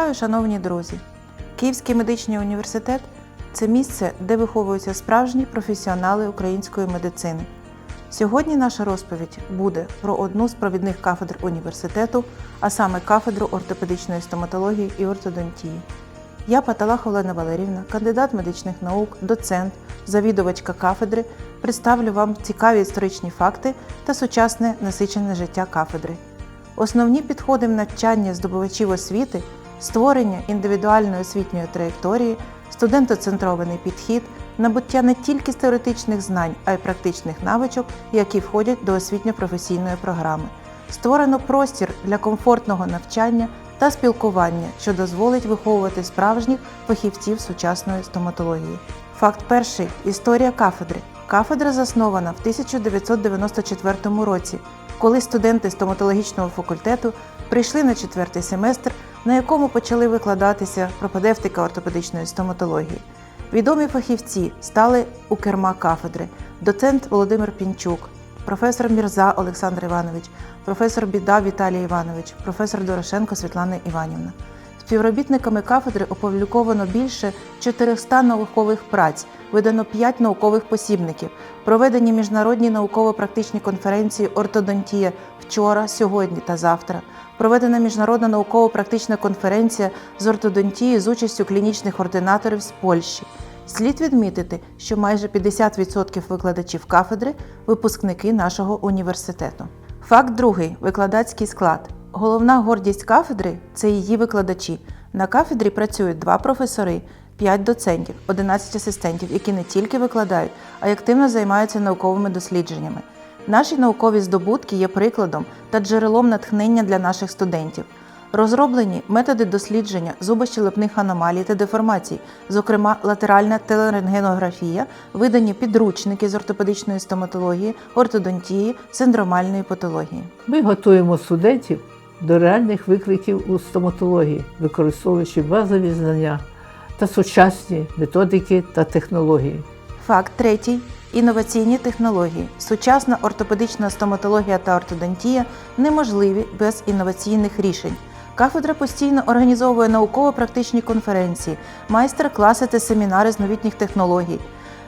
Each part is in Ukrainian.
Вітаю, шановні друзі! Київський медичний університет це місце, де виховуються справжні професіонали української медицини. Сьогодні наша розповідь буде про одну з провідних кафедр університету, а саме кафедру ортопедичної стоматології і ортодонтії. Я Паталах Олена Валерівна, кандидат медичних наук, доцент, завідувачка кафедри, представлю вам цікаві історичні факти та сучасне насичене життя кафедри. Основні підходи в навчання здобувачів освіти, створення індивідуальної освітньої траєкторії, студентоцентрований підхід, набуття не тільки з теоретичних знань, а й практичних навичок, які входять до освітньо-професійної програми. Створено простір для комфортного навчання та спілкування, що дозволить виховувати справжніх фахівців сучасної стоматології. Факт перший історія кафедри. Кафедра заснована в 1994 році, коли студенти стоматологічного факультету прийшли на четвертий семестр, на якому почали викладатися пропедевтика ортопедичної стоматології. Відомі фахівці стали у керма кафедри: доцент Володимир Пінчук, професор Мірза Олександр Іванович, професор Біда Віталій Іванович, професор Дорошенко Світлана Іванівна. Співробітниками кафедри опубліковано більше 400 наукових праць, видано 5 наукових посібників, проведені міжнародні науково-практичні конференції Ортодонтія вчора, сьогодні та завтра. Проведена міжнародна науково-практична конференція з ортодонтії з участю клінічних ординаторів з Польщі. Слід відмітити, що майже 50% викладачів кафедри випускники нашого університету. Факт другий викладацький склад. Головна гордість кафедри це її викладачі. На кафедрі працюють два професори, 5 доцентів, 11 асистентів, які не тільки викладають, а й активно займаються науковими дослідженнями. Наші наукові здобутки є прикладом та джерелом натхнення для наших студентів. Розроблені методи дослідження зубощелепних аномалій та деформацій, зокрема латеральна телерентгенографія, видані підручники з ортопедичної стоматології, ортодонтії, синдромальної патології. Ми готуємо студентів до реальних викликів у стоматології, використовуючи базові знання та сучасні методики та технології. Факт третій. Інноваційні технології. Сучасна ортопедична стоматологія та ортодонтія неможливі без інноваційних рішень. Кафедра постійно організовує науково-практичні конференції, майстер-класи та семінари з новітніх технологій,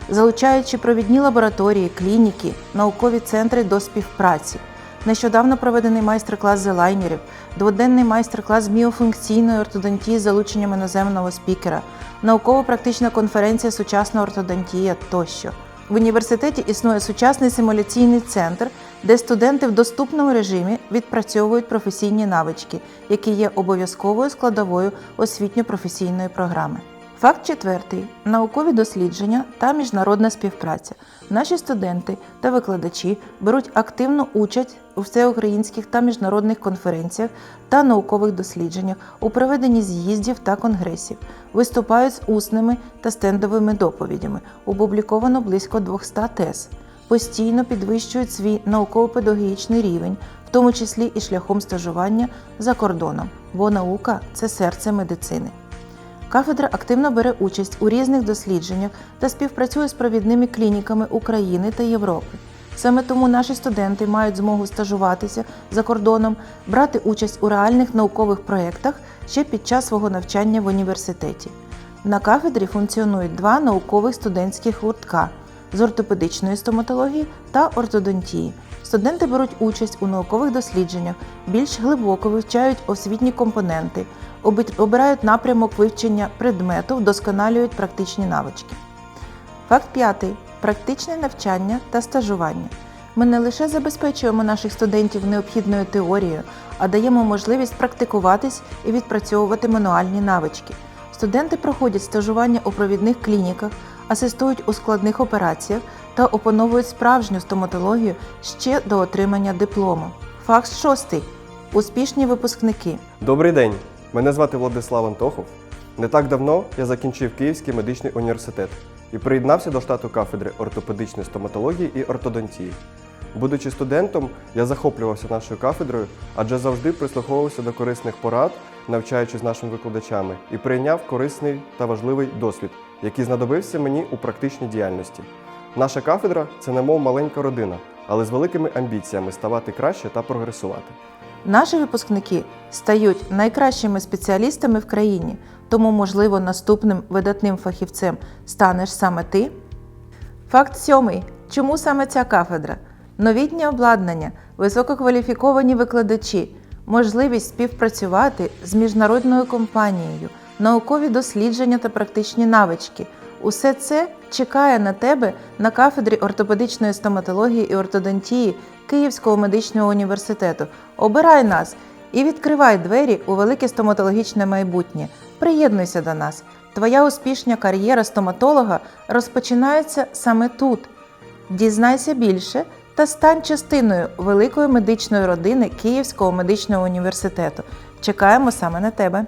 залучаючи провідні лабораторії, клініки, наукові центри до співпраці. Нещодавно проведений майстер-клас з елайнерів, дводенний майстер-клас з міофункційної ортодонтії з залученням іноземного спікера, науково-практична конференція Сучасна ортодонтія тощо. В університеті існує сучасний симуляційний центр, де студенти в доступному режимі відпрацьовують професійні навички, які є обов'язковою складовою освітньо-професійної програми. Факт четвертий: наукові дослідження та міжнародна співпраця. Наші студенти та викладачі беруть активну участь у всеукраїнських та міжнародних конференціях та наукових дослідженнях у проведенні з'їздів та конгресів, виступають з усними та стендовими доповідями. Опубліковано близько 200 тез. Постійно підвищують свій науково-педагогічний рівень, в тому числі і шляхом стажування за кордоном, бо наука це серце медицини. Кафедра активно бере участь у різних дослідженнях та співпрацює з провідними клініками України та Європи. Саме тому наші студенти мають змогу стажуватися за кордоном, брати участь у реальних наукових проєктах ще під час свого навчання в університеті. На кафедрі функціонують два наукових студентських гуртка з ортопедичної стоматології та ортодонтії. Студенти беруть участь у наукових дослідженнях, більш глибоко вивчають освітні компоненти, обирають напрямок вивчення предмету, вдосконалюють практичні навички. Факт п'ятий практичне навчання та стажування. Ми не лише забезпечуємо наших студентів необхідною теорією, а даємо можливість практикуватись і відпрацьовувати мануальні навички. Студенти проходять стажування у провідних клініках, асистують у складних операціях та опановують справжню стоматологію ще до отримання диплому. Факт шостий. Успішні випускники. Добрий день! Мене звати Владислав Антохов. Не так давно я закінчив Київський медичний університет і приєднався до штату кафедри ортопедичної стоматології і ортодонтії. Будучи студентом, я захоплювався нашою кафедрою, адже завжди прислуховувався до корисних порад, навчаючись нашими викладачами, і прийняв корисний та важливий досвід, який знадобився мені у практичній діяльності. Наша кафедра це немов маленька родина, але з великими амбіціями ставати краще та прогресувати. Наші випускники стають найкращими спеціалістами в країні, тому, можливо, наступним видатним фахівцем станеш саме ти. Факт сьомий. Чому саме ця кафедра? Новітнє обладнання, висококваліфіковані викладачі, можливість співпрацювати з міжнародною компанією, наукові дослідження та практичні навички. Усе це чекає на тебе на кафедрі ортопедичної стоматології і ортодонтії Київського медичного університету. Обирай нас і відкривай двері у велике стоматологічне майбутнє. Приєднуйся до нас. Твоя успішна кар'єра стоматолога розпочинається саме тут. Дізнайся більше та стань частиною великої медичної родини Київського медичного університету. Чекаємо саме на тебе.